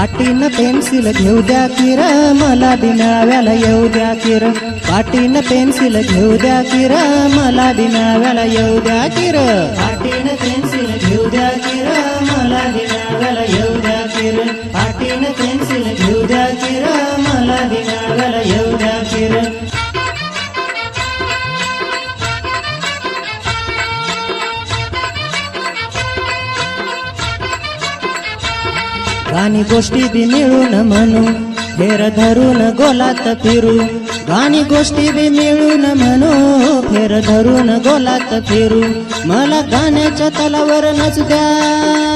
पाटीन pencil घेऊ द्या किर मला बिनाव्याला येऊ द्या किर. पाटीन पेन्सिल घेऊ द्या किर मला बिनाव्याला येऊ द्या किर. पाटीन पेन्सिल घेऊ द्या किर गाणी गोष्टी बी मिळून म्हणू फेर धरून गोलात फिरू गाणी गोष्टी बी मिळून म्हणू फेर धरून गोलात फिरू मला गाण्याच्या तलावर नच द्या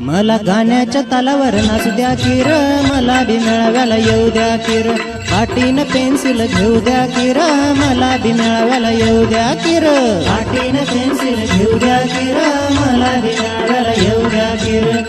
मला गाण्याच्या तालावर नाचू द्या किर मला बी मेळाव्याला येऊ द्या किर. पाटीन पेन्सिल घेऊ द्या किर मला बी मेळाव्याला येऊ द्या किर. पाटीन पेन्सिल घेऊ द्या किर मला बी मेळाव्याला येऊ द्या किर.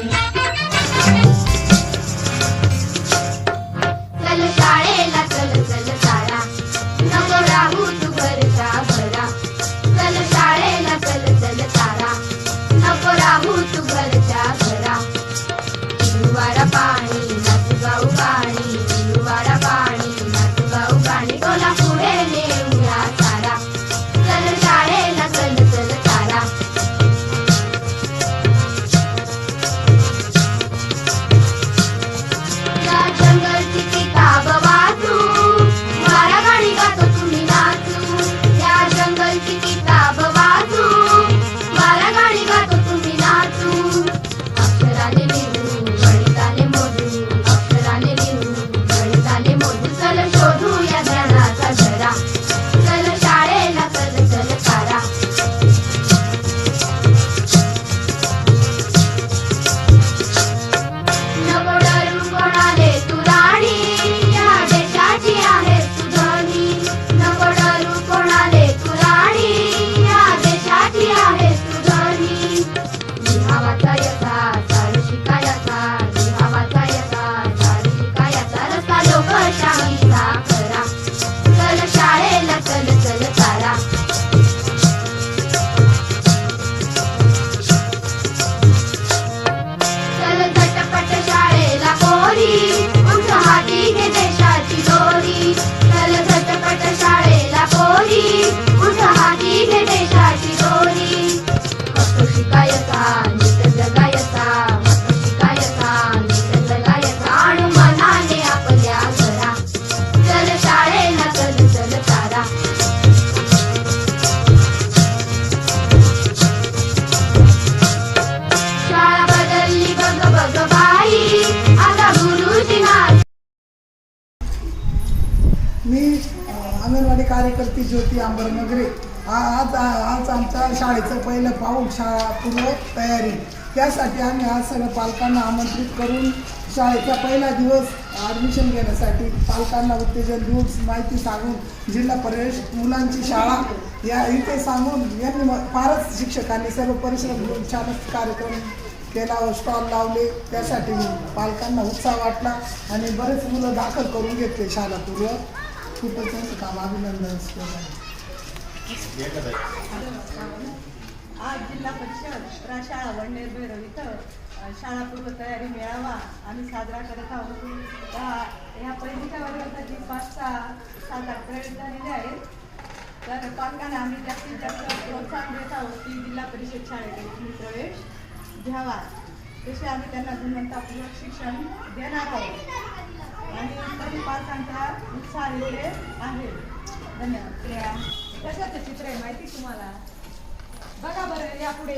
कार्यकर्ती ज्योती अंबरनगरे आ- आज आज आमच्या शाळेचं पहिलं पाऊल शाळापूर्व तयारी त्यासाठी आम्ही आज सगळ्या पालकांना आमंत्रित करून शाळेचा पहिला दिवस ॲडमिशन घेण्यासाठी पालकांना उत्तेजन देऊन माहिती सांगून जिल्हा प्रवेश मुलांची शाळा या इथे सांगून यांनी फारच शिक्षकांनी सर्व परिश्रम घेऊन छानच कार्यक्रम केला स्टॉल लावले. त्यासाठी पालकांना उत्साह वाटला आणि बरेच मुलं दाखल करून घेतले शाळा पूर्व खूपच त्यांचं काम अभिनंदन आज जिल्हा परिषद प्रशाळा वडनेर भैरव इथं शाळा पूर्व तयारी मेळावा आम्ही साजरा करत आहोत. ह्या पहिलीच्या वर्गासाठी पाच सहा सात आठ प्रवेश झालेले आहेत. तर पालकांना आम्ही जास्तीत जास्त प्रोत्साहन देत आहोत की जिल्हा परिषद शाळेकडे प्रवेश घ्यावा. तसे आम्ही त्यांना गुणवत्तापूर्वक शिक्षण देणार आहोत. उत्साह इथे आहे. धन्यवाद. कशाचं चित्र आहे माहिती तुम्हाला? बघा बरं या पुढे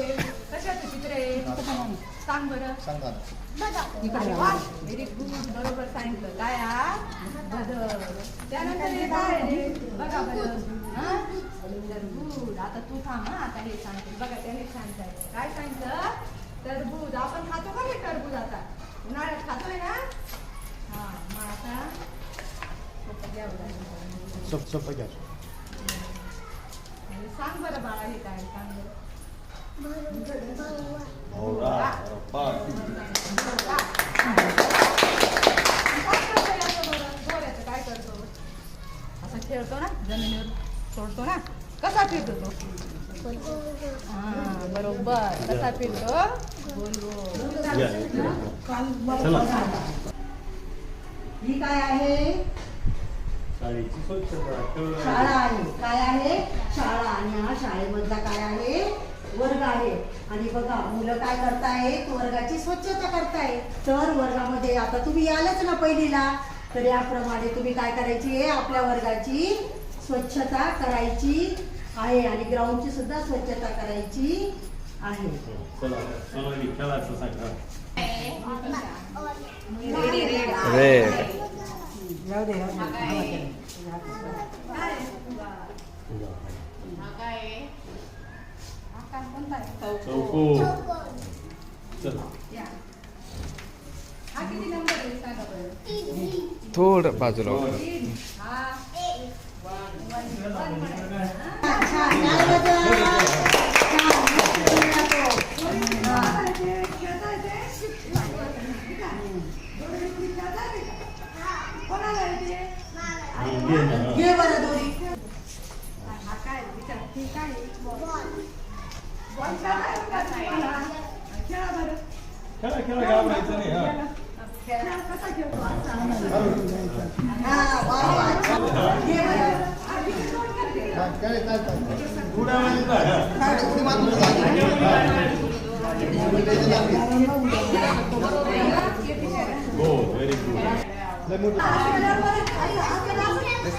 कशाचं चित्र आहे? सांग बरं. बघा. व्हेरी गुड बरोबर सांगितलं. काय बदल. त्यानंतर हे काय आहे? बघा बरं. हा? टरबूज आता तू थांब हा. आता हे सांगते. बघा त्याने सांगितलं काय सांगितलं टरबूज आपण खातो का हे टरबूज आता उन्हाळ्यात खातोय ना हा मग आता सोपं घ्या सोप सोपं घ्या. आणि सांग बरं बाळा हे काय सांग बरं. काय करतो असं खेळतो ना जमिनीवर सोडतो ना. कसा फिरतो तो? हा बरोबर. कसा फिरतो? काल मला ही काय आहे? शाळेची स्वच्छता शाळा आहे. काय आहे? शाळा आणि हा शाळेमधला काय आहे? वर्ग आहे. आणि बघा मुलं काय करतायत? वर्गाची स्वच्छता करतायत. तर वर्गामध्ये आता तुम्ही यालच ना पहिलीला. तर याप्रमाणे तुम्ही काय करायची? आहे आपल्या वर्गाची स्वच्छता करायची आहे आणि ग्राउंडची सुद्धा स्वच्छता करायची आहे. चला सांगा जाऊ दे राहू दे. चौको चल हा किती नंबर आहे सांगा बरं थोडं बाजूला हो. खेळा खेळा घाबरायचं नाही हा हा, वा, वा. घे बरं. उड्या मारता हो व्हेरी गुड हा, बरं, बरं.